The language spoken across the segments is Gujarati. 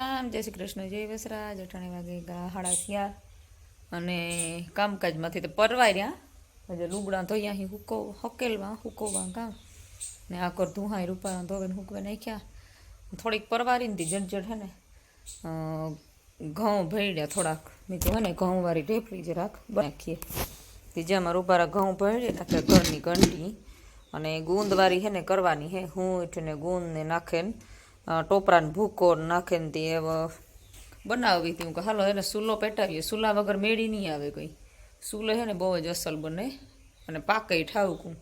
આમ જય શ્રી કૃષ્ણ, જય વસરાજ, અઠાણી વાગે ગા હાડા થયા. અને કામકાજમાંથી તો પરવાય રહ્યા હજુ લુગડા ધોયા અહીં હુકો હકેલવા હુકોવા કામ ને આકર કર ધુહાઈ રૂપા ધોવે હુકવે નાખ્યા. થોડીક પરવારી ને જડજડ હે ને ઘઉં ભેળ્યા થોડાક. મેં તો ને, ઘઉંવાળી ઢેફળી જે રાખ નાખીએ ત્રીજામાં રૂપારા ઘઉં ભેળી નાખે ઘરની ઘંટી અને ગુંદવાળી હે ને કરવાની હે, હું એટલે ગુંદ ને નાખે ને ટોપરાને ભૂકો નાખીને નાખે ને તે હવે બનાવવી હતી. કે હાલો, એને સૂલો પેટાવીએ. સૂલા વગર મેળી નહીં આવે કોઈ. સૂલો હે ને બહુ જ અસલ બને. અને પાકે ઠાવકું.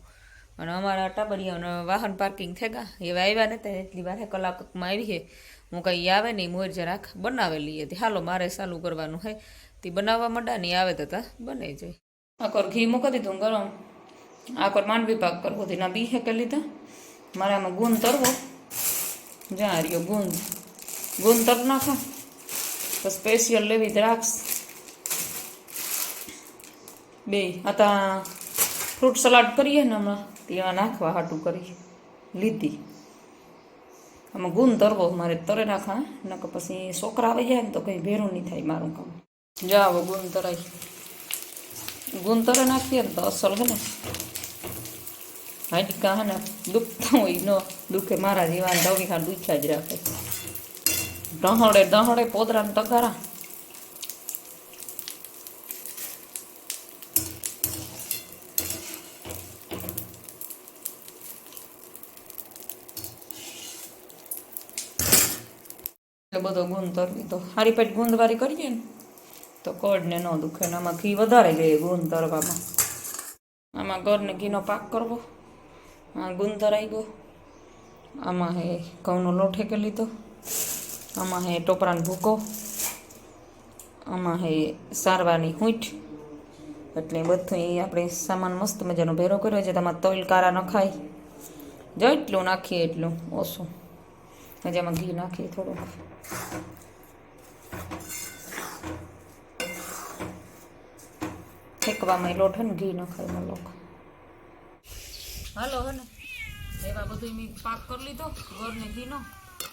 અને અમારા ટાબરિયાને વાહન પાર્કિંગ થઈ ગયા. એવા આવ્યા નતા. એટલી વારે કલાકમાં આવી હે હું કંઈ આવે નહીં મોર રાખ. બનાવેલી હતી. હાલો, મારે ચાલુ કરવાનું હે તે બનાવવા માંડા નહીં આવે તો તા બને જાય. આકોર ઘી મૂકી દીધું ગરમ. આકોર માંડવી પાક કરવો તેના બી હે કે લીધા મારામાં ગુંદ તરવો. જ્યાં રહ્યો ગુંદ ગુંદ તર નાખો તો સ્પેશિયલ લેવી દ્રાક્ષ બે હતા ફ્રૂટ સલાડ કરીએ ને હમણાં. ત્યાં નાખવા હાટું કરી લીધી. આમાં ગુણ તરવો, મારે તરે નાખા નકર પછી છોકરા આવી જાય ને તો કંઈ ભેરું નહીં થાય મારું કામ. જાવ ગુણ તરાય. ગુણ તરે નાખીએ ને તો અસલ છે ને. હાડકા હે ને, દુખતા હોય ન દુખે, મારા જીવાને દવી હા દુખ્યા જ રાખે. દહોડે દહોડે પોદરાને તગારા. બધો ગુંદ તરવી તો હારી પેટ ગુંદવારી કરીએ ને, તો કોડને ન દુખે આમાં ઘી વધારે જોઈએ ગુંદ તરવામાં. આમાં ઘરને ઘીનો પાક કરવો. આ ગુંદ તરાઈ ગયો આમાં હે ઘઉંનો લોટ હેકે લીધો. આમાં હે ટોપરાનો ભૂકો. આમાં હે સારવાની હૂંઠ. એટલે બધું એ આપણે સામાન મસ્ત મજાનો ભેરો કર્યો છે. તમારે તોલ, કારા નખાય. જેટલું નાખીએ એટલું ઓછું. હજી આમાં ઘી નાખીએ થોડુંક. ફેંકવામાં લોટ હે ને ઘી નખાય લોકો. હાલો હે ને. એવા બધું મેં પાક કરી લીધો, ઘરને ઘીનો.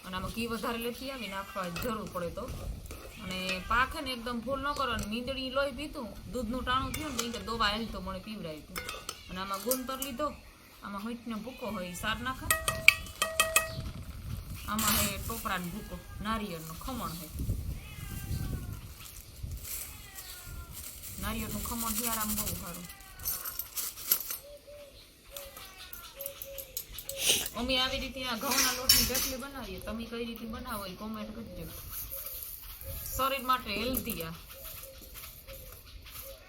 અને આમાં ઘી વધારે લેતી આવી નાખવા જરૂર પડે તો. અને પાક ને એકદમ ફૂલ ન કરો, અને મીંદડી લોહી પીતું દૂધનું ટાણું થયું ને તો દોવા હેલ તો મને પીવડાવી હતું. અને આમાં ગુણ ગુંતર લીધો, આમાં હોઈટનો ભૂકો હોય સાર નાખા. આમાં હે ટોપરાનો ભૂકો, નારિયેળનો ખમણ હોય નારિયેળનું ખમણથી આરામ બહુ સારું. અમે આવી રીતે આ ઘઉંના લોટની ઢેફલી બનાવીએ. તમે કઈ રીતે બનાવો એ કોમેન્ટ કરજો શરીર માટે હેલ્ધી આ.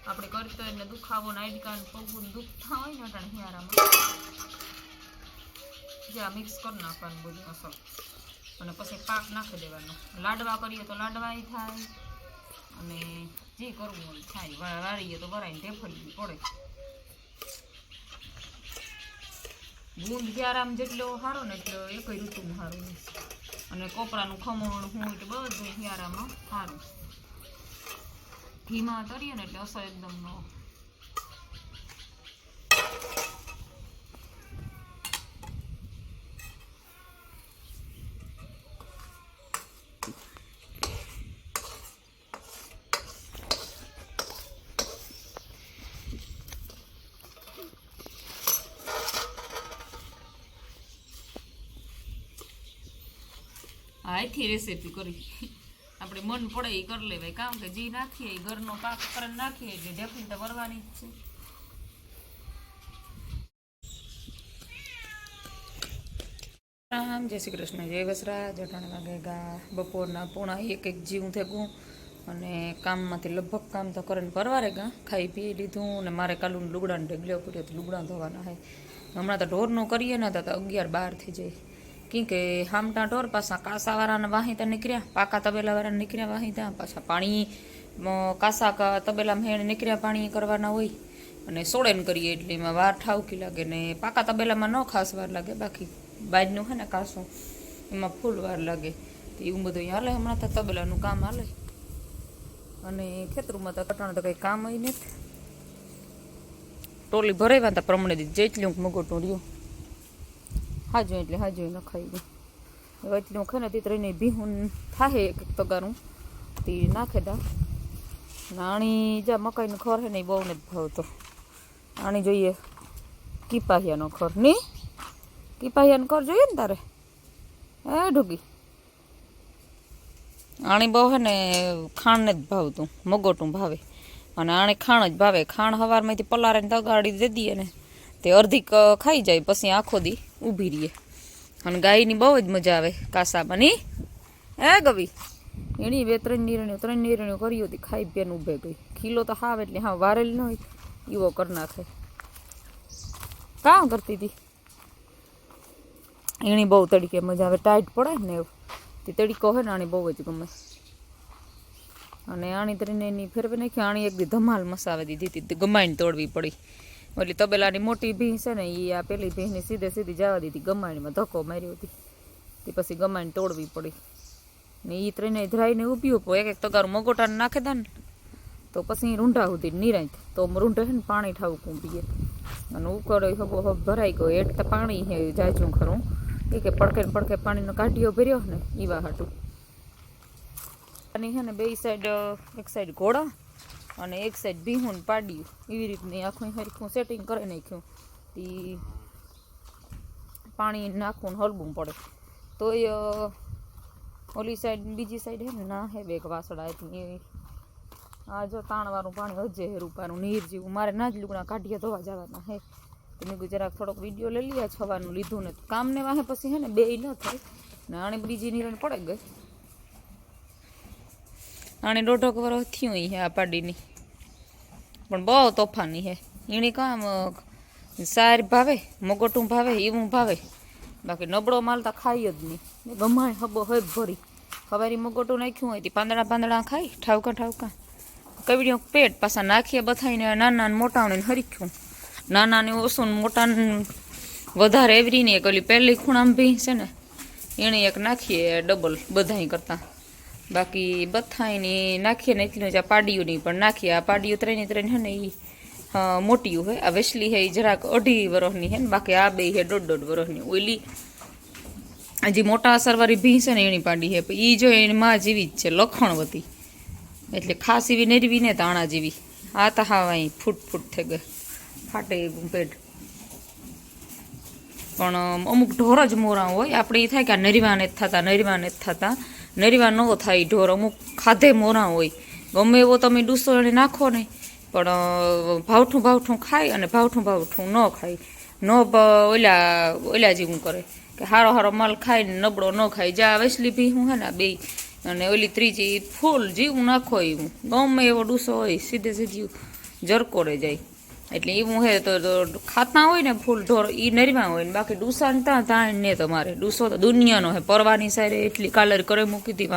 આપણે કરતા એને દુખાવો નાઇટકા પગું દુખતા હોય ને અટાણે હિયારામાં જ્યાં મિક્સ કરી નાખવાનું બધું અસર અને પછી પાક નાખી દેવાનો. લાડવા કરીએ તો લાડવાય થાય. અને જે કરવું હોય થાય. વાળીએ તો વરાઈને ઢેફળી પડે. ગુંદ ગ્યારામ જેટલો સારો ને એટલો એક ઋતુમાં સારું અને કોપરાનું ખમણ હું એટલે બધું હિયારામાં સારું ઘીમાં તરીએ ને એટલે અસર એકદમ ન આથી રેસીપી કરી. આપણે મન પડે એ કરી લેવાય. કારણ કે જી નાખીએ એ ઘરનો પાક કરીને નાખીએ, એટલે ઢેફલી તો વરવાની જ છે. રામ જય શ્રી કૃષ્ણ, જય વસરા, જટાણ વાગે ગા, બપોરના પૂણા એક એક જીવું થેગું. અને કામમાંથી લગભગ કામ તો કરીને પરવારે ગા. ખાઈ પી લીધું ને મારે કાલું લુગડાને ઢગલ્યો પડ્યો તો લુગડા ધોવાના હોય હમણાં તો ઢોરનું કરીએ ને તો અગિયાર બાર થઈ જાય. કેમ કે હામટા ઢોર પાછા કાસાવાળાના વાહીતા નીકળ્યા. પાકા તબેલાવાળાને નીકળ્યા વાહીતા. પાછા પાણી કાસા કા, તબેલામાં હેણ નીકળ્યા પાણી કરવાના હોય. અને સોળેન કરીએ એટલે એમાં વાર ઠાવકી લાગે ને પાકા તબેલામાં ન ખાસ વાર લાગે. બાકી બાજનું છે ને કાસું, એમાં ફૂલ વાર લાગે. તો એવું બધું હાલે. હમણાં તો તબેલાનું કામ હાલે. અને ખેતરમાં તો કટાણ તો કંઈ કામ હોય નથી. ટોલી ભરાવ્યા હતા પ્રમાણે જેટલું મગોટું રહ્યું. હાજો એટલે હાજુ નખાઈ ગયું. વચ્ચે ખે ને તે ત્રણે ભીહું થાય એક તગારું તે નાખે દા. નાણી જા મકાઈનો ખોર હે ને બહુ ને ભાવતો. આણી જોઈએ કીપાહિયાનો ખરની? કીપાહિયાનો ખર જોઈએ ને તારે? એ ઢુગી આણી બહુ હે ને ખાણને જ ભાવતું. મગોટું ભાવે. અને આણે ખાણ જ ભાવે. ખાણ હવારમાંથી પલાળીને તગાડી દે દઈએ ને. તે અડધી ખાઈ જાય, પછી આખો દી ઊભી રહીએ. અને ગાયની બહુ જ મજા આવે કાસામાં, ની? હે ગવી? એની બે ત્રણ નિર્ણયો ત્રણ નિર્ણયો કરી હતી ખાઈ પેન ઊભે ગઈ. ખીલો તો હાવ એટલે હા વારેલ ન હોય એવો કરી નાખે. કામ કરતી હતી એની બહુ તડકે મજા આવે, ટાઈટ પડે ને એવું. તે તડીકો હોય ને આની બહુ જ ગમે. અને આણી તરીને એની ફેરવે નાખી આણી એક ધમાલ મસાવી દીધી હતી ગમાઈને તોડવી પડી. ઓલી તબેલાની મોટી ભીં છે ને એ આ પેલી ભીંની સીધે સીધી જવા દીધી, ગમાણીમાં ધક્કો માર્યો હતી. તે પછી ગમાણી તોડવી પડી. ને એ ત્રણે ધરાઈને ઊભી ઊભો એક એક તગારું મગોટાને નાખે દે ને, તો પછી રૂંઢા સુધી નિરાંત. તો રૂંઢે ને પાણી ઠાવું પીએ. અને ઉકળો હબો હબ ભરાઈ ગયો એટ તો પાણી હે જાજું ખરું. એ કે પડકે પડકે પાણીનો કાઢીઓ ભર્યો ને ઈવા હાટું. અને છે ને બે સાઈડ, એક સાઈડ ઘોડા અને એક સાઈડ ભીહું પાડ્યું એવી રીતની આખું હરખું સેટિંગ કરી નાખ્યું. તે પાણી નાખવું હલવું પડે. તો એ ઓલી સાઈડ બીજી સાઈડ હે ના હે બે વાસડા એટલી આ જો તાણવાળું પાણી હજે હે રૂપાનું, નીર જેવું. મારે ના જ લુગણા કાઢીએ ધોવા જવાના હે. તો મેં કીધું થોડોક વીડિયો લઈ લઈએ છવાનું લીધું ને કામને વાહે પછી હે ને બે ન થાય. ને આણે બીજી નીરણ પડે ગઈ. આણે દોઢો વર્ષ થયું હે આ પાડીની. પણ બહુ તોફાની હે. એણે કામ સાર ભાવે, મગોટું ભાવે એવું ભાવે. બાકી નબળો માલ તો ખાઈ જ નહીં. ગમાય હબો હોય ભરી. ખવારી મગોટું નાખ્યું હોય તે પાંદડા પાંદડા ખાઈ ઠાવકા ઠાવકા. કવડીઓ પેટ પાછા નાખીએ બથાઈને નાના ને મોટાને હરીખ્યું નાના ને ઓછું મોટા વધારે એવરીને એક ઓલી પહેલી ખૂણામાં ભી છે ને. એને એક નાખીએ ડબલ બધાય કરતાં. બાકી બથાઈને નાખીએ ને એટલી જ આ પાડીયું પણ નાખીએ. આ પાડીયું ત્રણે ત્રણ હે ને એ મોટીયું હોય આ વેસલી હે એ જરાક અઢી વર્ષની હે ને, બાકી આ બે હે દોઢ દોઢ વર્ષની ઓલી હજી મોટા અસરવાળી ભીંસ છે ને એની પાડી હે. એ જો એની માં જેવી જ છે, લખણવતી. એટલે ખાસ એવી નેરવી ને તાણા જેવી. આ તો હા ફૂટ ફૂટ થઈ ગઈ. ફાટે પેટ. પણ અમ, અમુક ઢોર જ મોરા હોય આપણે એ થાય કે આ નરીવા નથી થતા નરીવા નથી થતા નરીવા ન થાય ઢોર અમુક ખાધે મોરા હોય ગમે એવો તમે ડૂસો એને નાખો ને પણ અ, ભાવઠું ભાવઠું ખાય અને ભાવઠું ભાવઠું ન ખાય ન બ- ઓલા ઓલા જેવું કરે કે હારો હારો માલ ખાય ને નબળો ન ખાય જા વેસલી ભી હું હે ને બે અને ઓલી ત્રીજી ફૂલ જીવું નાખો એવું ગમે એવો ડૂસો હોય સીધે સીધી જરકોરે જાય એટલે એવું હે તો ખાતા હોય ને ફૂલ ઢોર એ નરવા હોય ને બાકી ડૂસા ત્યાં ત્યાં ને તમારે. ડૂસો તો દુનિયાનો હે, પરવાની સાઈડે એટલી કાલર કરે મૂકી હતી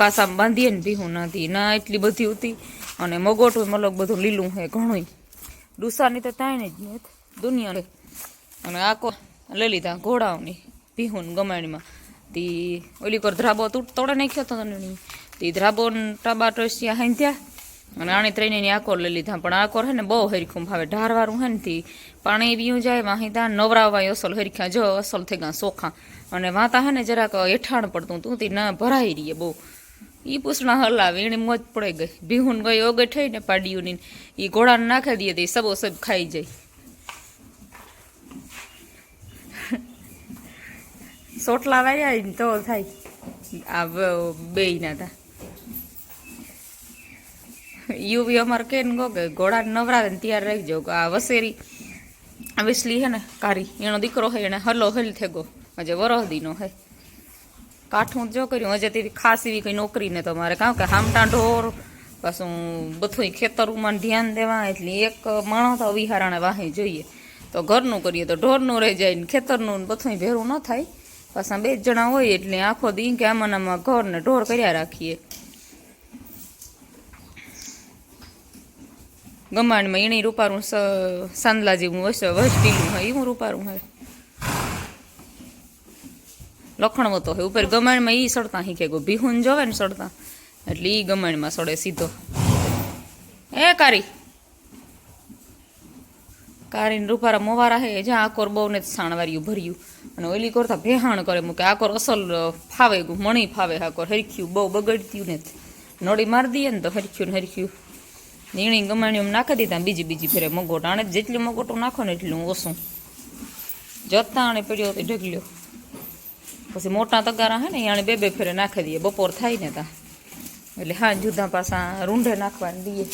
કાસામાં બાંધીએ ને ભીહું નાથી ના એટલી બધી હતી અને મગોટું મલક બધું લીલું હે ઘણું ડૂસાની તો ત્યાં જ ને દુનિયા અને આ કો લઈ લીધા ઘોડાઓની ભીહું ને ગમાણીમાં. તી ઓલી કર ધ્રાબો તૂટ તોડે નાખ્યો હતો ને તી ધ્રાબો ટાબા ટબાટો હાંધ્યા. અને આણે ત્રણેયની આકોર લઈ લીધા. પણ આકોર હે ને બહુ હરખું ભાવે. ઢારવાળું હે ને પાણી પીવું જાય વાહિતા નવરાવાય, અસલ હરખ્યા જો અસલ થઈ ગયા સોખા. અને વાતા હે ને જરાક એઠાણ પડતું તું તી ના ભરાઈ રહીએ બહુ. ઈ પૂછણા હલાવે એને મોજ પડી ગઈ. ભીહુન ગઈ ઓગે થઈ ને પાડીઓની એ ઘોડાને નાખી દઈએ તે સબો સબ ખાઈ જાય. સોટલા વાયા તો થાય. આ બે ના તા. યુવી અમારે કે ને કે ઘોડા નવરાવે ને ત્યારે રાખજો કે આ વસેરી વેસલી હે ને કારી, એનો દીકરો હે, એને હલો હલ થેગો હજે વરહદીનો હે. કાઠું જો કર્યું, હજે તેવી ખાસ એવી કંઈ નોકરી ને તમારે કાં કે હામટા ઢોર, પાછું બધું ખેતરમાં ધ્યાન દેવા, એટલે એક માણસ તો વિહારાણે વાહે જોઈએ. તો ઘરનું કરીએ તો ઢોરનું રહી જાય ને ખેતરનું ને બધું ભેરું ન થાય. પાછા બે જણા હોય એટલે આખો દી કે આમાં ઘર ને ઢોર કર્યા રાખીએ. ગમાણમાં એની રૂપારું સાંદલા જેવું હશે. વજટીલું હોય, એવું રૂપારું હોય. લખણવતો હોય. ઉપર ગમાણમાં એ સડતા શીખે. ગો ભીહુન જોવે ને સડતા એટલે ઈ ગમાણમાં સડે સીધો. એ કારી. કારીને રૂપારા મોવારા હે. જ્યાં આકોર બહુ ને સાણવાર્યું ભર્યું. અને ઓલી કરતા ભેહાણ કરે મૂકે. આકોર અસલ ફાવે મણી ફાવે. આકોર હરખ્યું, બહુ બગડ્યું ને નળી મારી દઈએ ને તો હરખ્યું ને હરખ્યું. નીણી ગમાણીઓ નાખી દીધા બીજી બીજી ફેરે મગોટ. આણે જેટલું મગોટું નાખો ને એટલું ઓછું. જતા આણે પડ્યો તો ઢગલ્યો. પછી મોટા તગારા હે ને આણે બે બે ફેરે નાખી દઈએ. બપોર થાય ને તા. એટલે હા, જુદા પાસા રૂંઢે નાખવાની દઈએ.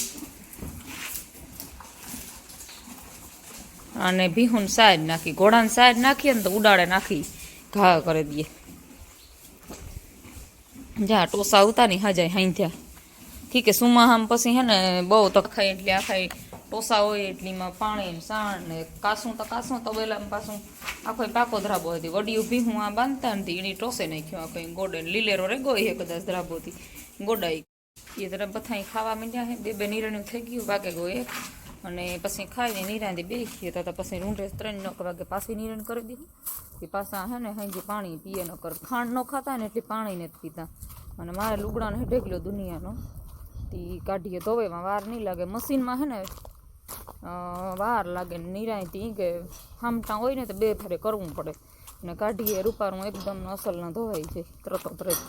અને ભીહુન સાઈડ નાખી. ઘોડાને સાઈડ નાખીએ ને તો ઉડાડે નાખી. ઘા કરી દઈએ. જા, ટોસા ઉતાની હાજાય હાઈ થયા. ઠીક છે સુમા આમ પછી હે ને બહુ તો ખાઈ એટલે આખા ટોસા હોય એટલીમાં પાણી સાણ ને કાસું તો કાસું તો બેલામાં પાછું આખો પાકો ધરાબો હતી વડી ઊભી હું આ બાંધતા નથી એની ટોસે નાખ્યો આખો ગોડે લીલેરો રેગો એ કદાચ ધરાબોથી ગોડાઈ. એ તરફ બથાઈ ખાવા માંડ્યા હે, બે બે નિરણ્યું થઈ ગયું, વાગે ગયો એક. અને પછી ખાઈને નિરાંધી બે હતા તો પછી રૂંઢે ત્રણ, નક વાગે પાછી નિરણ કરી દીધું. કે પાછા હે ને હાંજે પાણી પીએ ન કર ખાંડ ન ખાતા ને એટલે પાણી નથી પીતા. અને મારે લુગડાને ઢેકલો દુનિયાનો. તી કાઢીએ ધોવામાં વાર નહીં લાગે. મશીનમાં હે ને વાર લાગે ને નિરાંતી કે હામટા હોય ને તો બે ફેરે કરવું પડે. ને કાઢીએ રૂપારું એકદમ અસલ ના ધોવાઈ જાય તરત તરત